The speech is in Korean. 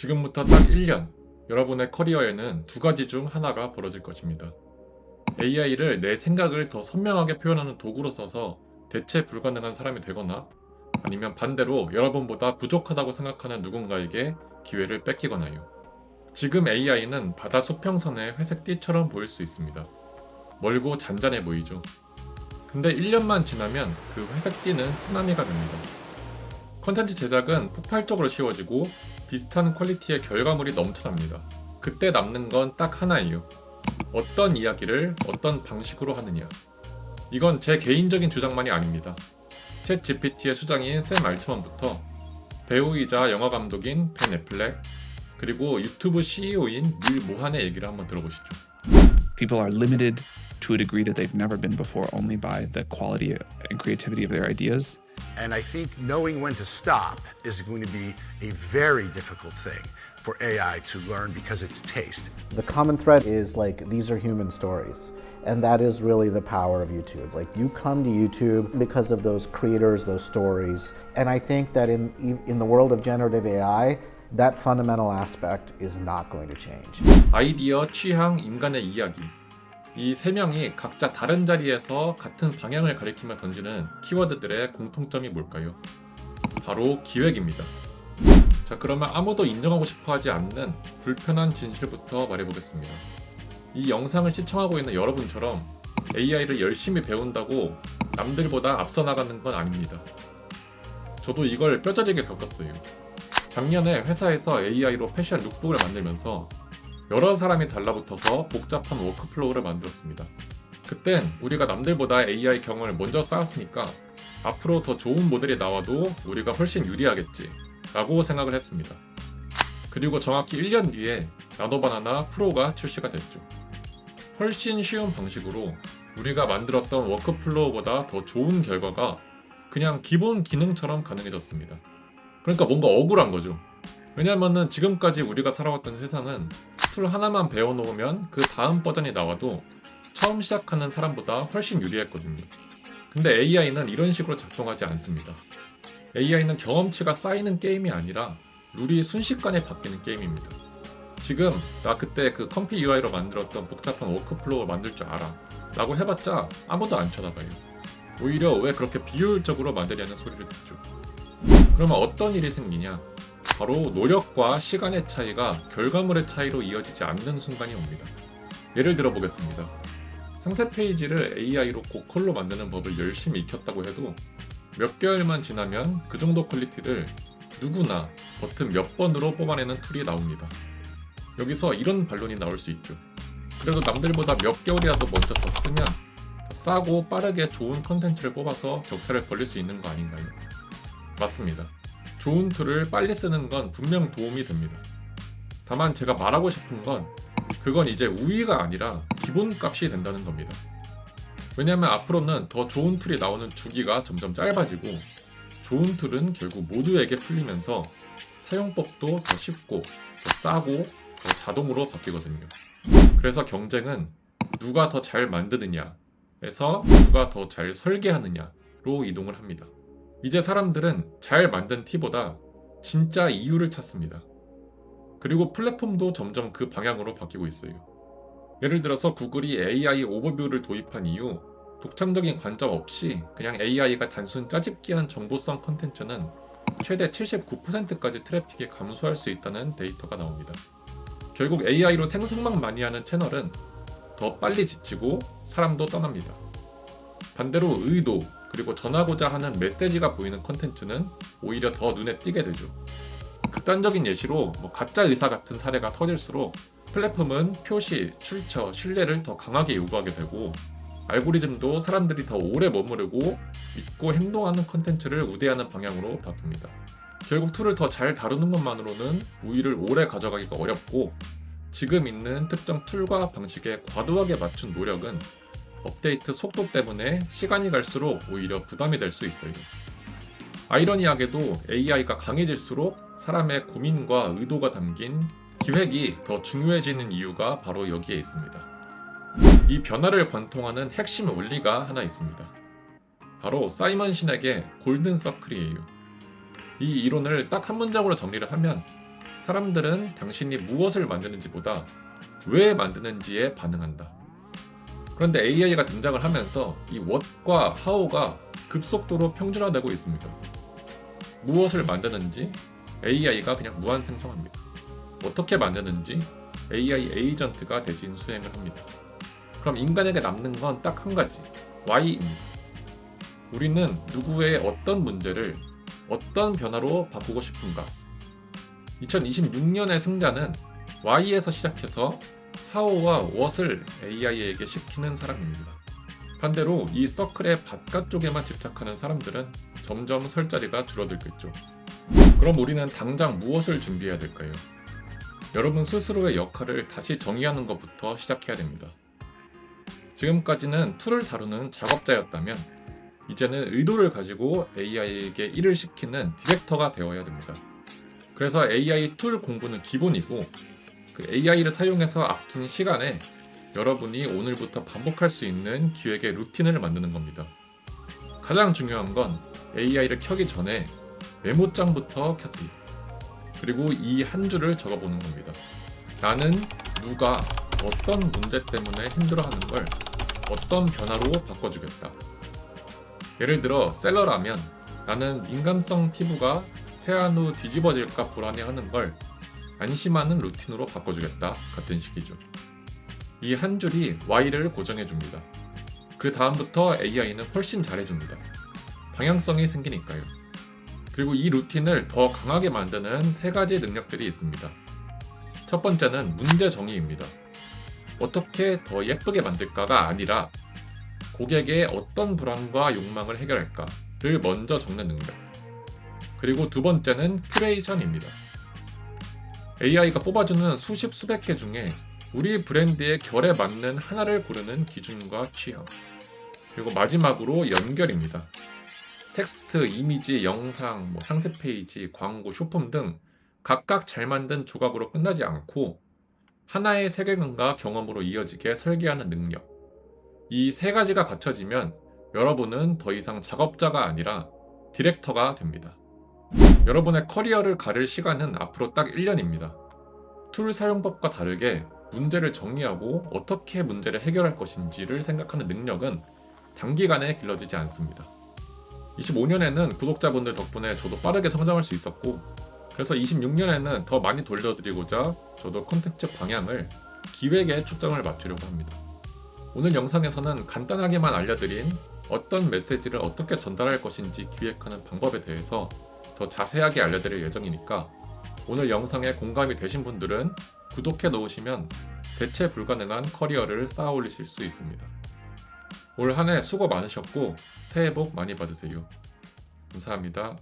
지금부터 딱 1년, 여러분의 커리어에는 두 가지 중 하나가 벌어질 것입니다. AI를 내 생각을 더 선명하게 표현하는 도구로 써서 대체 불가능한 사람이 되거나 아니면 반대로 여러분보다 부족하다고 생각하는 누군가에게 기회를 뺏기거나요. 지금 AI는 바다 수평선의 회색 띠처럼 보일 수 있습니다. 멀고 잔잔해 보이죠. 근데 1년만 지나면 그 회색 띠는 쓰나미가 됩니다. 컨텐츠 제작은 폭발적으로 쉬워지고 비슷한 퀄리티의 결과물이 넘쳐납니다. 그때 남는 건 딱 하나예요. 어떤 이야기를 어떤 방식으로 하느냐. 이건 제 개인적인 주장만이 아닙니다. 챗 GPT의 수장인 샘 알트먼부터 배우이자 영화 감독인 벤 애플렉 그리고 유튜브 CEO인 닐 모한의 얘기를 한번 들어보시죠. people are limited to a degree that they've never been before only by the quality and creativity of their ideas. And I think knowing when to stop is going to be a very difficult thing for AI to learn because it's taste. The common thread is like these are human stories. And that is really the power of YouTube. Like you come to YouTube because of those creators, those stories. And I think that in in the world of generative AI, that fundamental aspect is not going to change. 아이디어, 취향, 인간의 이야기. 이 세 명이 각자 다른 자리에서 같은 방향을 가리키며 던지는 키워드들의 공통점이 뭘까요? 바로 기획입니다. 자, 그러면 아무도 인정하고 싶어 하지 않는 불편한 진실부터 말해보겠습니다. 이 영상을 시청하고 있는 여러분처럼 AI를 열심히 배운다고 남들보다 앞서 나가는 건 아닙니다. 저도 이걸 뼈저리게 겪었어요. 작년에 회사에서 AI로 패션 룩북을 만들면서 여러 사람이 달라붙어서 복잡한 워크플로우를 만들었습니다. 그땐 우리가 남들보다 AI 경험을 먼저 쌓았으니까 앞으로 더 좋은 모델이 나와도 우리가 훨씬 유리하겠지 라고 생각을 했습니다. 그리고 정확히 1년 뒤에 나노바나나 프로가 출시가 됐죠. 훨씬 쉬운 방식으로 우리가 만들었던 워크플로우보다 더 좋은 결과가 그냥 기본 기능처럼 가능해졌습니다. 그러니까 뭔가 억울한 거죠. 왜냐면은 지금까지 우리가 살아왔던 세상은 툴 하나만 배워놓으면 그 다음 버전이 나와도 처음 시작하는 사람보다 훨씬 유리했거든요. 근데 AI는 이런 식으로 작동하지 않습니다. AI는 경험치가 쌓이는 게임이 아니라 룰이 순식간에 바뀌는 게임입니다. 지금 나 그때 그 컴피 UI로 만들었던 복잡한 워크플로우 만들 줄 알아 라고 해봤자 아무도 안 쳐다봐요. 오히려 왜 그렇게 비효율적으로 만들냐는 소리를 듣죠. 그러면 어떤 일이 생기냐? 바로 노력과 시간의 차이가 결과물의 차이로 이어지지 않는 순간이 옵니다. 예를 들어 보겠습니다. 상세 페이지를 AI로 고퀄로 만드는 법을 열심히 익혔다고 해도 몇 개월만 지나면 그 정도 퀄리티를 누구나 버튼 몇 번으로 뽑아내는 툴이 나옵니다. 여기서 이런 반론이 나올 수 있죠. 그래도 남들보다 몇 개월이라도 먼저 더 쓰면 더 싸고 빠르게 좋은 컨텐츠를 뽑아서 격차를 벌릴 수 있는 거 아닌가요? 맞습니다. 좋은 툴을 빨리 쓰는 건 분명 도움이 됩니다. 다만 제가 말하고 싶은 건 그건 이제 우위가 아니라 기본값이 된다는 겁니다. 왜냐하면 앞으로는 더 좋은 툴이 나오는 주기가 점점 짧아지고 좋은 툴은 결국 모두에게 풀리면서 사용법도 더 쉽고 더 싸고 더 자동으로 바뀌거든요. 그래서 경쟁은 누가 더 잘 만드느냐에서 누가 더 잘 설계하느냐로 이동을 합니다. 이제 사람들은 잘 만든 티보다 진짜 이유를 찾습니다. 그리고 플랫폼도 점점 그 방향으로 바뀌고 있어요. 예를 들어서 구글이 AI 오버뷰를 도입한 이후 독창적인 관점 없이 그냥 AI가 단순 짜집기한 정보성 컨텐츠는 최대 79%까지 트래픽이 감소할 수 있다는 데이터가 나옵니다. 결국 AI로 생성만 많이 하는 채널은 더 빨리 지치고 사람도 떠납니다. 반대로 의도 그리고 전하고자 하는 메시지가 보이는 컨텐츠는 오히려 더 눈에 띄게 되죠. 극단적인 예시로 뭐 가짜 의사 같은 사례가 터질수록 플랫폼은 표시, 출처, 신뢰를 더 강하게 요구하게 되고 알고리즘도 사람들이 더 오래 머무르고 믿고 행동하는 컨텐츠를 우대하는 방향으로 바뀝니다. 결국 툴을 더 잘 다루는 것만으로는 우위를 오래 가져가기가 어렵고 지금 있는 특정 툴과 방식에 과도하게 맞춘 노력은 업데이트 속도 때문에 시간이 갈수록 오히려 부담이 될 수 있어요. 아이러니하게도 AI가 강해질수록 사람의 고민과 의도가 담긴 기획이 더 중요해지는 이유가 바로 여기에 있습니다. 이 변화를 관통하는 핵심 원리가 하나 있습니다. 바로 사이먼 신에게 골든 서클이에요. 이 이론을 딱 한 문장으로 정리를 하면 사람들은 당신이 무엇을 만드는지보다 왜 만드는지에 반응한다. 그런데 AI가 등장을 하면서 이 what과 how가 급속도로 평준화되고 있습니다. 무엇을 만드는지 AI가 그냥 무한 생성합니다. 어떻게 만드는지 AI 에이전트가 대신 수행을 합니다. 그럼 인간에게 남는 건 딱 한 가지, Y입니다. 우리는 누구의 어떤 문제를 어떤 변화로 바꾸고 싶은가? 2026년의 승자는 Y에서 시작해서 How와 What을 AI에게 시키는 사람입니다. 반대로 이 서클의 바깥쪽에만 집착하는 사람들은 점점 설 자리가 줄어들겠죠. 그럼 우리는 당장 무엇을 준비해야 될까요? 여러분 스스로의 역할을 다시 정의하는 것부터 시작해야 됩니다. 지금까지는 툴을 다루는 작업자였다면 이제는 의도를 가지고 AI에게 일을 시키는 디렉터가 되어야 됩니다. 그래서 AI 툴 공부는 기본이고 그 AI를 사용해서 아낀 시간에 여러분이 오늘부터 반복할 수 있는 기획의 루틴을 만드는 겁니다. 가장 중요한 건 AI를 켜기 전에 메모장부터 켜세요. 그리고 이 한 줄을 적어보는 겁니다. 나는 누가 어떤 문제 때문에 힘들어하는 걸 어떤 변화로 바꿔주겠다. 예를 들어 셀러라면 나는 민감성 피부가 세안 후 뒤집어질까 불안해하는 걸 안심하는 루틴으로 바꿔주겠다 같은 식이죠. 이 한 줄이 Y를 고정해줍니다. 그 다음부터 AI는 훨씬 잘해줍니다. 방향성이 생기니까요. 그리고 이 루틴을 더 강하게 만드는 세 가지 능력들이 있습니다. 첫 번째는 문제 정의입니다. 어떻게 더 예쁘게 만들까가 아니라 고객의 어떤 불안과 욕망을 해결할까를 먼저 적는 능력. 그리고 두 번째는 큐레이션입니다. AI가 뽑아주는 수십 수백 개 중에 우리 브랜드의 결에 맞는 하나를 고르는 기준과 취향. 그리고 마지막으로 연결입니다. 텍스트, 이미지, 영상, 뭐 상세 페이지, 광고, 쇼폼 등 각각 잘 만든 조각으로 끝나지 않고 하나의 세계관과 경험으로 이어지게 설계하는 능력. 이 세 가지가 갖춰지면 여러분은 더 이상 작업자가 아니라 디렉터가 됩니다. 여러분의 커리어를 가를 시간은 앞으로 딱 1년입니다. 툴 사용법과 다르게 문제를 정의하고 어떻게 문제를 해결할 것인지를 생각하는 능력은 단기간에 길러지지 않습니다. 25년에는 구독자분들 덕분에 저도 빠르게 성장할 수 있었고, 그래서 26년에는 더 많이 돌려드리고자 저도 콘텐츠 방향을 기획에 초점을 맞추려고 합니다. 오늘 영상에서는 간단하게만 알려드린 어떤 메시지를 어떻게 전달할 것인지 기획하는 방법에 대해서 더 자세하게 알려드릴 예정이니까 오늘 영상에 공감이 되신 분들은 구독해 놓으시면 대체 불가능한 커리어를 쌓아 올리실 수 있습니다. 올 한 해 수고 많으셨고 새해 복 많이 받으세요. 감사합니다.